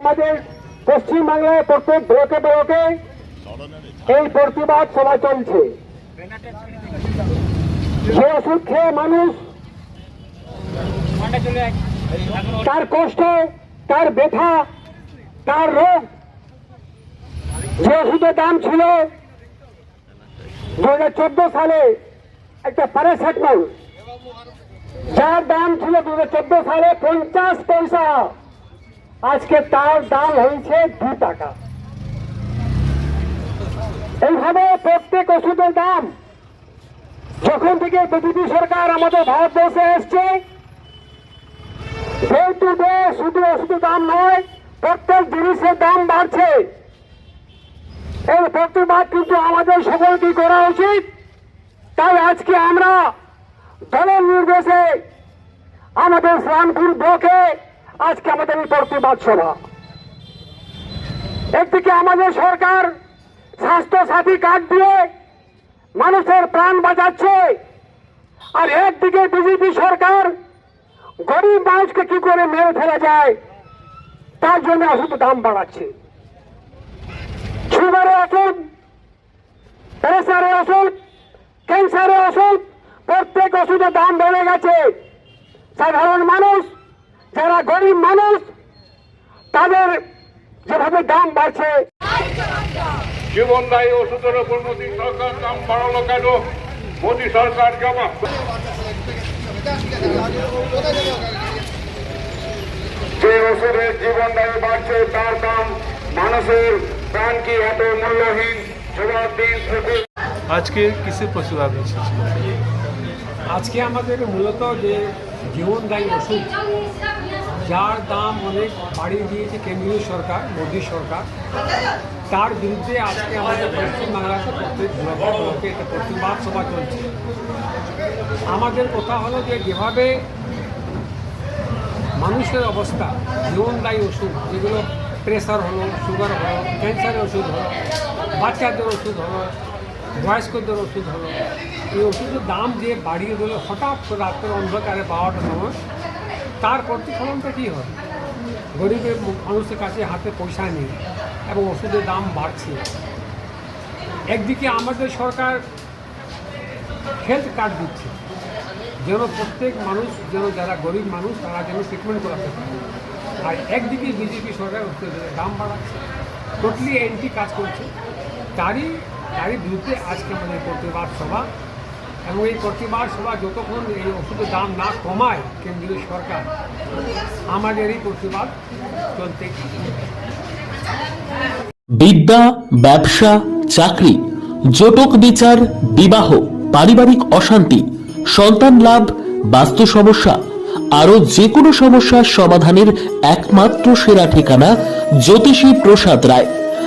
আমাদের পশ্চিম বাংলায় প্রত্যেক ব্লকে ব্লকে এই প্রতিবাদ সভা চলছে। যে ওষুধ খেয়ে মানুষ তার কষ্ট, তার ব্যথা, তার রোগ, যে ওষুধের দাম ছিল দু সালে একটা প্যারাসেটামল যার দাম ছিল দু হাজার চোদ্দ সালে পঞ্চাশ পয়সা। আজকে তার দাম হয়েছে দু টাকা। এইভাবে প্রত্যেক ওষুধের দাম যখন থেকে বিজেপি সরকার আমাদের ভারতবর্ষে এসছে ডে শুধু ওষুধের দাম নয়, প্রত্যেক জিনিসের দাম বাড়ছে। এই প্রতিবাদ কিন্তু আমাদের সকলকে করা উচিত। তাই আজকে আমরা দলের নির্দেশে আমাদের শ্রামপুর ব্লকে আজকে আমাদের এই প্রতিবাদ সভা। একদিকে আমাদের সরকার স্বাস্থ্য সাথী কার্ড দিয়ে মানুষের প্রাণ বাঁচাচ্ছে, আর একদিকে বিজেপি সরকার গরিব মানুষকে কি করে মেরে ফেলা যায়, তার জন্য ওষুধ দাম বাড়াচ্ছে। সুগারের ওষুধ প্রেসারের ওষুধ ক্যান্সারের ওষুধ প্রত্যেক ওষুধের দাম বেড়ে গেছে। সাধারণ মানুষ যারা গরিব মানুষ তাদের যেভাবে দাম বাড়ছে জীবনদায়ী ওষুধের উপর মোদী সরকার দাম বাড়ালো কেন? মোদী সরকার জমা যে ওষুধের জীবনদায়ী বাড়ছে তার দাম মানুষের প্রাণ কি এত মূল্যহীন? জবাব দিন ওষুধ আজকে কিসের প্রতিবাদ এসেছিল আজকে আমাদের মূলত যে জীবনদায়ী ওষুধ, যার দাম অনেক বাড়িয়ে দিয়েছে কেন্দ্রীয় সরকার, মোদী সরকার। তার বিরুদ্ধে আজকে আমাদের পশ্চিমবাংলাতে প্রত্যেক ব্লকে একটা প্রতিবাদ সভা চলছে। আমাদের কথা হলো যে, যেভাবে মানুষের অবস্থা জীবনদায়ী ওষুধ, যেগুলো প্রেশার হলো সুগার হলো ক্যান্সারের ওষুধ হলো, বাচ্চাদের ওষুধ হলো বয়স্কদের ওষুধ হলো। এই ওষুধের দাম যে বাড়িয়ে দিল, হঠাৎ করে রাত্রের অন্ধকারে বারোটার সময়, তার প্রতিফলনটা কী হয় গরিবের মানুষের কাছে হাতে পয়সা নেই এবং ওষুধের দাম বাড়ছে। একদিকে আমাদের সরকার হেলথ কার্ড দিচ্ছে, যেন প্রত্যেক মানুষ, যেন যারা গরিব মানুষ, তারা যেন ট্রিটমেন্ট করাতে পারে। আর একদিকে বিজেপি সরকার দাম বাড়াচ্ছে। টোটালি এন্টি কাজ করছে। তারই তারই বিরুদ্ধে আজকে আমাদের প্রতিবাদ সভা। এবং এই প্রতিবাদ সভা যতক্ষণ এই ওষুধের দাম না কমায় কেন্দ্রীয় সরকার, আমাদের এই প্রতিবাদ চলতে বিদ্যা, ব্যবসা, চাকরি, জটক বিচার, বিবাহ, পারিবারিক অশান্তি, সন্তান লাভ, বাস্তু সমস্যা, আরও যে কোনো সমস্যার সমাধানের একমাত্র সেরা ঠিকানা জ্যোতিষী প্রসাদ রায়।